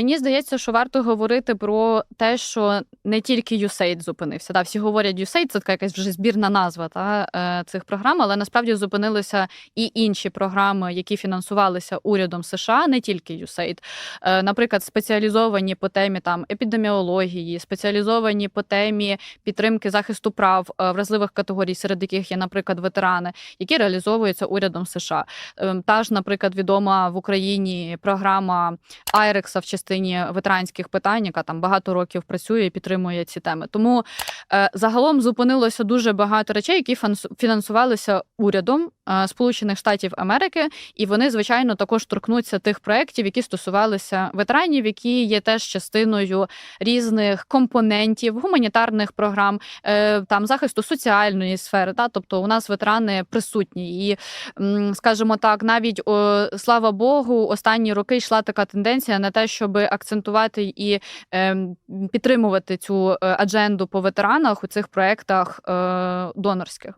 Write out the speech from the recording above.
Мені здається, що варто говорити про те, що не тільки USAID зупинився. Да, всі говорять USAID, це така якась вже збірна назва та, е, цих програм, але насправді зупинилися і інші програми, які фінансувалися урядом США, не тільки USAID. Е, наприклад, спеціалізовані по темі там епідеміології, спеціалізовані по темі підтримки захисту прав е, вразливих категорій, серед яких є, наприклад, ветерани, які реалізовуються урядом США. Ем, Та ж, наприклад, відома в Україні програма Айрекса в частині ветеранських питань, яка там багато років працює і підтримує ці теми. Тому загалом зупинилося дуже багато речей, які фінансувалися урядом е, Сполучених Штатів Америки, і вони, звичайно, також торкнуться тих проєктів, які стосувалися ветеранів, які є теж частиною різних компонентів гуманітарних програм, е, там захисту соціальної сфери. Та тобто у нас ветерани присутні, і скажімо так, навіть слава Богу, останні роки йшла така тенденція на те, щоб акцентувати і ем, підтримувати цю е, адженду по ветеранах у цих проєктах е, донорських.